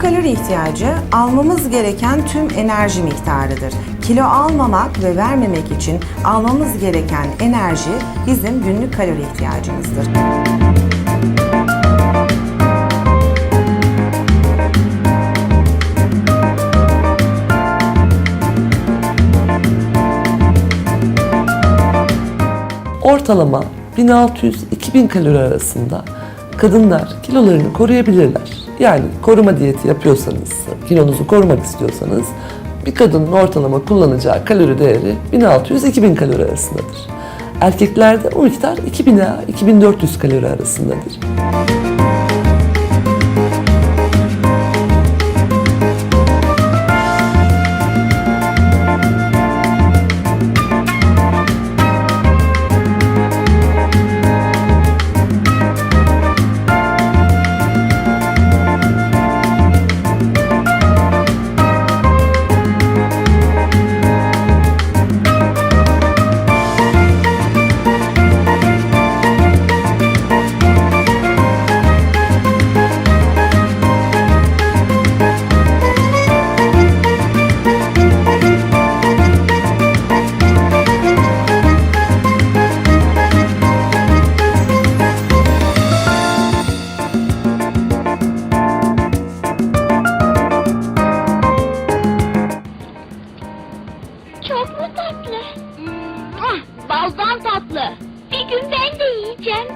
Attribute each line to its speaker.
Speaker 1: kalori ihtiyacı almamız gereken tüm enerji miktarıdır. Kilo almamak ve vermemek için almamız gereken enerji bizim günlük kalori ihtiyacımızdır.
Speaker 2: Ortalama 1600-2000 kalori arasında kadınlar kilolarını koruyabilirler. Yani koruma diyeti yapıyorsanız, kilonuzu korumak istiyorsanız bir kadının ortalama kullanacağı kalori değeri 1600-2000 kalori arasındadır. Erkeklerde o miktar 2000 ila 2400 kalori arasındadır.
Speaker 3: çok mu tatlı? Hmm, ah, baldan tatlı. Bir gün ben de yiyeceğim.